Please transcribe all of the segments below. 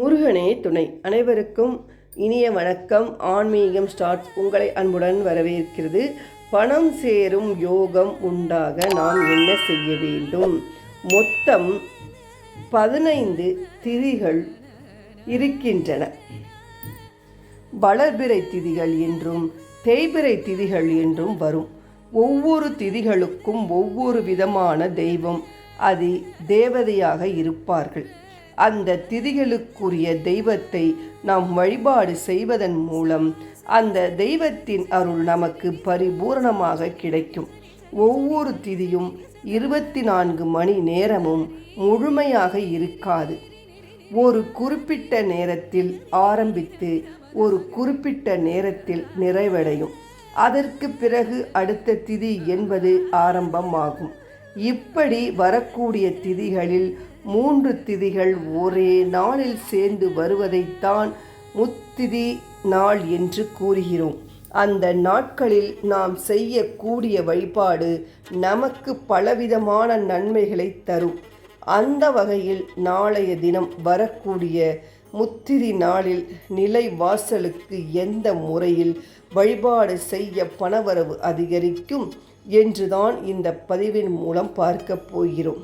முருகனே துணை. அனைவருக்கும் இனிய வணக்கம். ஆன்மீகம் ஸ்டார்ட்ஸ் உங்களை அன்புடன் வரவேற்கிறது. பணம் சேரும் யோகம் உண்டாக நாம் என்ன செய்ய வேண்டும்? மொத்தம் பதினைந்து திதிகள் இருக்கின்றன. வளர்பிறை திதிகள் என்றும் தேய்பிறை திதிகள் என்றும் வரும். ஒவ்வொரு திதிகளுக்கும் ஒவ்வொரு விதமான தெய்வம் அது தேவதையாக இருப்பார்கள். அந்த திதிகளுக்குரிய தெய்வத்தை நாம் வழிபாடு செய்வதன் மூலம் அந்த தெய்வத்தின் அருள் நமக்கு பரிபூரணமாக கிடைக்கும். ஒவ்வொரு திதியும் இருபத்தி நான்கு மணி நேரமும் முழுமையாக இருக்காது. ஒரு குறிப்பிட்ட நேரத்தில் ஆரம்பித்து ஒரு குறிப்பிட்ட நேரத்தில் நிறைவடையும். அதற்கு பிறகு அடுத்த திதி என்பது ஆரம்பமாகும். இப்படி வரக்கூடிய திதிகளில் மூன்று திதிகள் ஒரே நாளில் சேர்ந்து வருவதைத்தான் முத்திதி நாள் என்று கூறுகிறோம். அந்த நாட்களில் நாம் செய்யக்கூடிய வழிபாடு நமக்கு பலவிதமான நன்மைகளை தரும். அந்த வகையில் நாளைய தினம் வரக்கூடிய முத்திரி நாளில் நிலை வாசலுக்கு எந்த முறையில் வழிபாடு செய்ய பணவரவு அதிகரிக்கும்? என்றுதான் இந்த பதிவின் மூலம் பார்க்க போகிறோம்.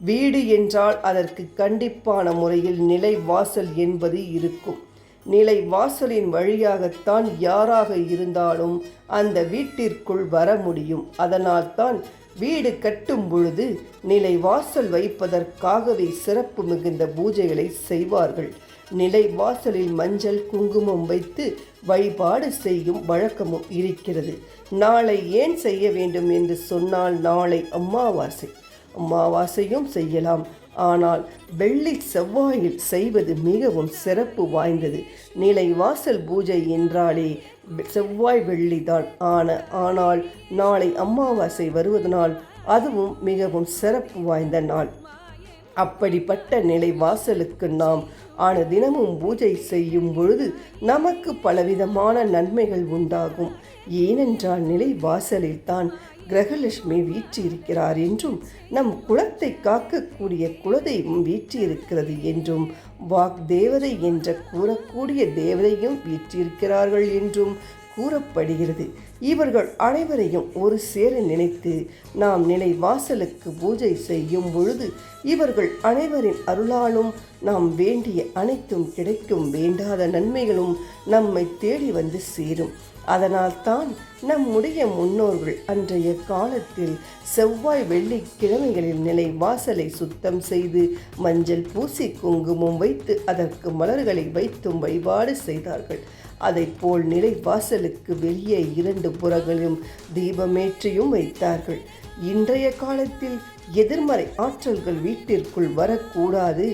வீடு என்றால் அதற்கு கண்டிப்பான முறையில் நிலை வாசல் என்பது இருக்கும். நிலை வாசலின் வழியாகத்தான் யாராக இருந்தாலும் அந்த வீட்டிற்குள் வர முடியும். அதனால்தான் வீடு கட்டும் பொழுது நிலை வாசல் வைப்பதற்காகவே சிறப்பு மிகுந்த பூஜைகளை செய்வார்கள். நிலை வாசலில் மஞ்சள் குங்குமம் வைத்து வழிபாடு செய்யும் வழக்கமும் இருக்கிறது. நாளை ஏன் செய்ய வேண்டும் என்று சொன்னால் நாளை அமாவாசை. அமாவாசையும் செய்யலாம். ஆனால் வெள்ளி செவ்வாயில் செய்வது மிகவும் சிறப்பு வாய்ந்தது. நிலை வாசல் பூஜை என்றாலே செவ்வாய் வெள்ளிதான். ஆன ஆனால் நாளை அமாவாசை வருவதனால் அதுவும் மிகவும் சிறப்பு வாய்ந்த நாள். அப்படிப்பட்ட நிலை வாசலுக்கு நாம் ஆன தினமும் பூஜை செய்யும் பொழுது நமக்கு பலவிதமான நன்மைகள் உண்டாகும். ஏனென்றால் நிலை வாசலில் தான் கிரகலட்சுமி வீற்றிருக்கிறார் என்றும் நம் குலத்தை காக்கக்கூடிய குலதெய்வம் வீற்றிருக்கிறது என்றும் வாக் தேவதை என்ற கூறக்கூடிய தேவதையும் வீற்றிருக்கிறார்கள் என்றும் கூறப்படுகிறது. இவர்கள் அனைவரையும் ஒரு சேர நினைத்து நாம் நிலை வாசலுக்கு பூஜை செய்யும் பொழுது இவர்கள் அனைவரின் அருளாலும் நாம் வேண்டிய அனைத்தும் கிடைக்கும் வேண்டாத நன்மைகளும் நம்மை தேடி வந்து சேரும். அதனால்தான் நம்முடைய முன்னோர்கள் அன்றைய காலத்தில் செவ்வாய் வெள்ளிக்கிழமைகளில் நிலை வாசலை சுத்தம் செய்து மஞ்சள் பூசி குங்குமம் வைத்து அதற்கு மலர்களை வைத்தும் வழிபாடு செய்தார்கள். அதைப்போல் நிலை வாசலுக்கு வெளியே இரண்டு புறங்களிலும் தீபமேற்றியும் வைத்தார்கள். இன்றைய காலத்தில் எதிர்மறை ஆற்றல்கள் வீட்டிற்குள் வரக்கூடாது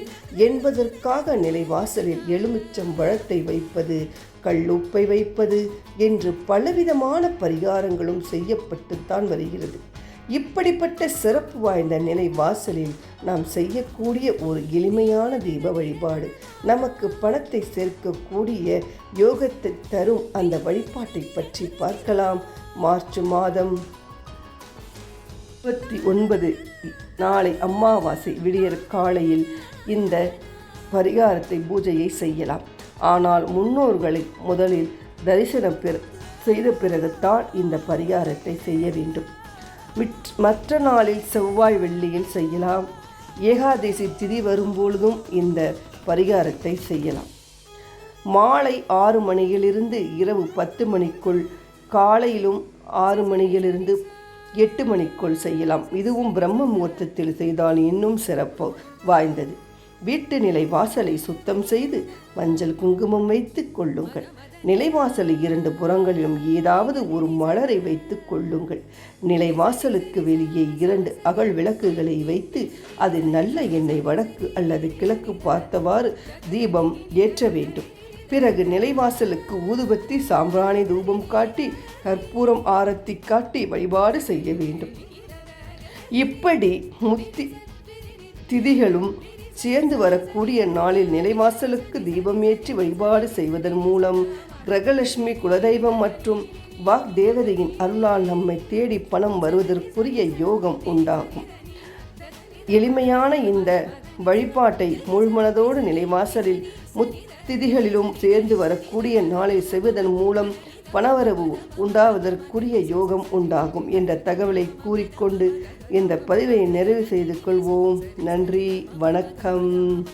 என்பதற்காக நிலைவாசலில் எலுமிச்சம் பழத்தை வைப்பது கல்லுப்பை வைப்பது என்று பலவிதமான பரிகாரங்களும் செய்யப்பட்டுத்தான் வருகிறது. இப்படிப்பட்ட சிறப்பு வாய்ந்த நிலை வாசலில் நாம் செய்யக்கூடிய ஒரு எளிமையான தீப வழிபாடு. நமக்கு பணத்தை சேர்க்கக்கூடிய யோகத்தை தரும் அந்த வழிபாட்டை பற்றி பார்க்கலாம். மார்ச் மாதம் முப்பத்தி ஒன்பது நாளை அம்மாவாசை விடியற் காலையில் இந்த பரிகாரத்தை பூஜையை செய்யலாம். ஆனால் முன்னோர்களை முதலில் தரிசனம் பெற செய்த பிறகுதான் இந்த பரிகாரத்தை செய்ய வேண்டும். மற்ற நாளில் செவ்வாய் வெள்ளியில் செய்யலாம். ஏகாதசி திதி வரும்பொழுதும் இந்த பரிகாரத்தை செய்யலாம். மாலை ஆறு மணியிலிருந்து இரவு பத்து மணிக்குள் காலையிலும் ஆறு மணியிலிருந்து எட்டு மணிக்குள் செய்யலாம். இதுவும் பிரம்ம முகூர்த்தத்தில் செய்தால் இன்னும் சிறப்பு வாய்ந்தது. வீட்டு நிலைவாசலை சுத்தம் செய்து மஞ்சள் குங்குமம் வைத்து கொள்ளுங்கள். நிலைவாசல் இரண்டு புறங்களிலும் ஏதாவது ஒரு மலரை வைத்து கொள்ளுங்கள். நிலைவாசலுக்கு வெளியே இரண்டு அகல் விளக்குகளை வைத்து அதில் நல்ல எண்ணெய் வடக்கு அல்லது கிழக்கு பார்த்தவாறு தீபம் ஏற்ற வேண்டும். பிறகு நிலைவாசலுக்கு ஊதுபத்தி சாம்பிராணி தூபம் காட்டி கற்பூரம் ஆரத்தி காட்டி வழிபாடு செய்ய வேண்டும். இப்படி முத்தி திதிகளும் சேர்ந்து வரக்கூடிய நாளில் நிலைவாசலுக்கு தீபம் ஏற்றி வழிபாடு செய்வதன் மூலம் கிரகலட்சுமி குலதெய்வம் மற்றும் வாக் தேவதையின் அருளால் நம்மை தேடி பணம் வருவதற்குரிய யோகம் உண்டாகும். எளிமையான இந்த வழிபாட்டை முழுமனதோடு நிலைவாசலில் முத்திதிகளிலும் சேர்ந்து வரக்கூடிய நாளில் செய்வதன் மூலம் பணவரவு உண்டாவதற்குரிய யோகம் உண்டாகும் என்ற தகவலை கூறிக்கொண்டு இந்த பதிவை நிறைவு செய்து கொள்வோம். நன்றி வணக்கம்.